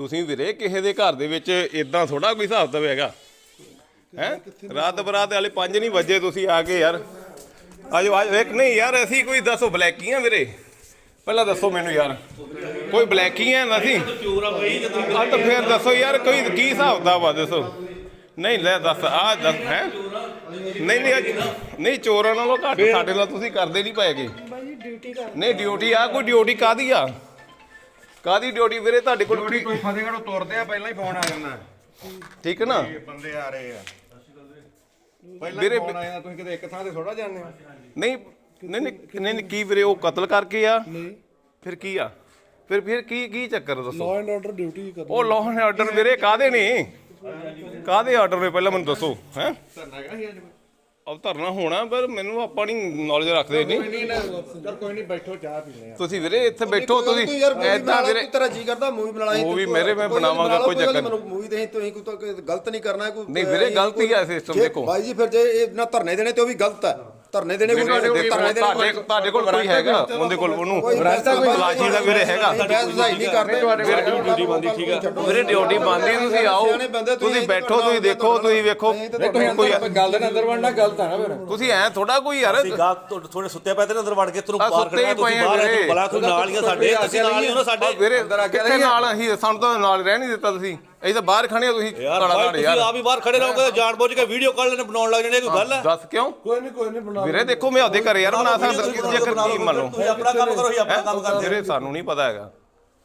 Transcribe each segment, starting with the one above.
ਤੁਸੀਂ ਵੀਰੇ ਕਿਸੇ ਦੇ ਘਰ ਦੇ ਵਿੱਚ ਇਦਾਂ ਥੋੜਾ ਕੋਈ ਹਿਸਾਬ ਤਾਂ ਹੈਗਾ। ਹੈ? ਰਾਤ ਬਰਾਤ ਵਾਲੇ 5 ਨਹੀਂ ਵਜੇ ਤੁਸੀਂ ਆ ਕੇ ਯਾਰ। ਆਜੋ ਆਜੋ ਇੱਕ ਨਹੀਂ ਯਾਰ ਅਸੀਂ ਕੋਈ ਦੱਸੋ ਬਲੈਕੀ ਆ ਵੀਰੇ। ਪਹਿਲਾਂ ਦੱਸੋ ਮੈਨੂੰ ਯਾਰ। ਕੋਈ ਬਲੈਕੀ ਆ ਅਸੀਂ? ਆ ਤਾਂ ਫੇਰ ਦੱਸੋ ਯਾਰ ਕੋਈ ਕੀ ਹਿਸਾਬ ਦਾ ਵਾ ਦੱਸੋ। ਨਹੀਂ ਲੈ ਦੱਸ ਆ ਦੱਸ ਹੈ? ਨਹੀਂ ਨਹੀਂ ਅੱਜ- ਨਹੀਂ ਚੋਰਾਂ ਨਾਲੋਂ ਘੱਟ ਸਾਡੇ ਨਾਲ ਤੁਸੀਂ ਕਰਦੇ ਨਹੀਂ ਪਏਗੇ ਬਾਈ ਡਿਊਟੀ ਕਰ ਨਹੀਂ ਡਿਊਟੀ ਆ ਕੋਈ ਡਿਊਟੀ ਕਾਦੀ ਆ? ਕਾਦੀ ਡਿਊਟੀ ਵੀਰੇ? ਤੁਹਾਡੇ ਕੋਲ ਕੋਈ ਕੋਈ ਫਤਿਹਗੜ੍ਹੋਂ ਤੁਰਦੇ ਆ ਪਹਿਲਾਂ ਹੀ ਫੋਨ ਆ ਜਾਂਦਾ। ਠੀਕ ਹੈ ਨਾ? ਇਹ ਬੰਦੇ ਆ ਰਹੇ ਆ। ਪਹਿਲਾਂ ਹੀ ਫੋਨ ਆ ਜਾਂਦਾ ਤੁਸੀਂ ਕਿਤੇ ਇੱਕ ਥਾਂ ਤੇ ਥੋੜਾ ਜਾਂਦੇ ਹੋ? ਨਹੀਂ ਨਹੀਂ ਨਹੀਂ ਕੀ ਵੀਰੇ ਉਹ ਕਤਲ ਕਰਕੇ ਆ? ਨਹੀਂ। ਫਿਰ ਕੀ ਆ? ਫਿਰ ਫਿਰ ਕੀ ਕੀ ਚੱਕਰ ਦੱਸੋ? ਲਾਅ ਐਂਡ ਆਰਡਰ ਡਿਊਟੀ ਕਰ ਉਹ ਲਾਅ ਐਂਡ ਆਰਡਰ ਵੀਰੇ ਕਾਦੇ ਨੇ? ਕਾਦੇ ਆਰਡਰ ਨੇ? ਪਹਿਲਾਂ ਮੈਨੂੰ ਦੱਸੋ ਹੈ? ਧਰਨਾ ਹੈਗਾ ਸੀ ਅੱਜ। ਧਰਨਾ ਹੋਣਾ ਪਰ ਮੈਨੂੰ ਆਪਾਂ ਨਹੀਂ ਨੌਲੇਜ ਰੱਖਦੇ ਨਹੀਂ ਚਲ ਕੋਈ ਨਹੀਂ ਬੈਠੋ ਚਾਹ ਪੀਨੇ ਆ ਤੁਸੀਂ ਵੀਰੇ ਇੱਥੇ ਬੈਠੋ ਤੁਸੀਂ ਐਦਾਂ ਵੀਰੇ ਤੇਰਾ ਜੀ ਕਰਦਾ ਮੂਵੀ ਬਣਾ ਲਈ Movie ਮੇਰੇ ਮੈਂ ਬਣਾਵਾਂਗਾ, ਕੋਈ ਚੱਕਰ ਨਹੀਂ। ਮੂਵੀ ਦੇ ਤੁਸੀਂ ਕੋਈ ਗਲਤ ਨਹੀਂ ਕਰਨਾ ਕੋਈ ਨਹੀਂ ਵੀਰੇ, ਗਲਤੀ ਆ system ਜੇ- ਦੇਖੋ। ਬਾਈ ਜੀ ਫਿਰ ਜੇ ਇਹ ਨਾ ਧਰਨੇ ਦੇਣੇ ਤੇ ਉਹ ਵੀ ਗਲਤ ਹੈ ਧਰਨੇ ਦੇਣੇ ਕੋਈ? ਤੁਹਾਡੇ ਧਰਨੇ ਦੇਣੇ ਤੁਹਾਡੇ ਤੁਹਾਡੇ ਕੋਲ ਕੋਈ ਹੈਗਾ? ਉਹਦੇ ਕੋਲ ਉਹਨੂੰ ਤਲਾਸ਼ੀ ਦਾ ਵੀਰੇ ਹੈਗਾ? ਨਹੀਂ ਕਰਦੇ। ਡਿਊਟੀ ਬੰਦੀ ਠੀਕ ਆ। ਵੀਰੇ ਡਿਊਟੀ ਬੰਦੀ ਤੁਸੀਂ ਆਓ। ਤੁਸੀਂ ਬੈਠੋ ਤੁਸੀਂ ਦੇਖੋ ਤੁਸੀਂ ਵੇਖੋ। ਕੋਈ ਗੱਲ ਦੇ ਅੰਦਰ ਵੜਨਾ ਗਲਤ ਆ ਨਾ ਫਿਰ। ਤੁਸੀਂ ਐ ਥੋੜਾ ਕੋਈ ਯਾਰ। ਗਾਹਕ ਤੁਹਾਡੇ ਥੋੜੇ ਸੁੱਤੇ ਪਏ ਤੇ ਅੰਦਰ ਵੜ ਕੇ ਤੈਨੂੰ ਬਾਹਰ ਕੱਢਿਆ ਤੁਸੀਂ ਬਾਹਰ ਵੀਰੇ। ਬਲਾ ਤੂੰ ਨਾਲ ਹੀ ਸਾਡੇ ਅਸੀਂ ਨਾਲ ਹੀ ਸਾਡੇ। ਵੀਰੇ ਕਿੱਥੇ ਨਾਲ ਅਸੀਂ? ਸਾਨੂੰ ਤਾਂ ਨਾਲ ਰਹਿ ਨਹੀਂ ਦਿੱਤਾ ਤੁਸੀਂ। ਅਸੀਂ ਤਾਂ ਬਾਹਰ ਖੜੇ ਆ ਤੁਸੀਂ ਯਾਰ ਭਾਈ ਤੁਸੀਂ ਯਾਰ। ਆਪ ਹੀ ਬਾਹਰ ਖੜੇ ਰਹੋਗੇ ਜਾਣ ਬੁੱਝ ਕੇ ਵੀਡੀਓ ਕਾਲ ਲੈਣੇ ਬਣਾਉਣ ਲੱਗ ਜਾਣੇ ਕੋਈ ਗੱਲ ਹੈ? ਦੱਸ ਕਿਉਂ? ਕੋਈ ਨਹੀਂ ਕੋਈ ਨਹੀਂ ਬਣਾ ਵੀਰੇ ਦੇਖੋ ਮੈਂ ਉਹਦੇ ਘਰੇ ਯਾਰ ਬਣਾ ਸਕਦਾ ਜੇਕਰ ਕੀ ਮੰਨ ਲਓ। ਤੁਸੀਂ ਆਪਣਾ ਕੰਮ ਕਰੋ ਅਸੀਂ ਆਪਣਾ ਕੰਮ ਕਰਦੇ ਵੀਰੇ ਸਾਨੂੰ ਨਹੀਂ ਪਤਾ ਹੈਗਾ।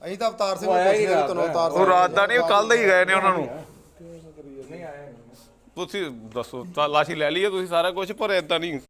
ਅਸੀਂ ਤਾਂ ਅਵਤਾਰ ਸਿੰਘ ਨੂੰ ਪੁੱਛਦੇ ਹਾਂ ਤੁਹਾਨੂੰ ਅਵਤਾਰ ਉਹ ਰਾਤ ਦਾ ਨਹੀਂ ਕੱਲ ਦਾ ਹੀ ਗਏ ਨੇ ਉਹਨਾਂ ਨੂੰ। ਤੁਸੀਂ ਦੱਸੋ ਤਲਾਸ਼ੀ ਲੈ ਲਈਏ ਤੁਸੀਂ ਸਾਰਾ ਕੁਝ ਪਰ ਏਦਾਂ ਨਹੀਂ।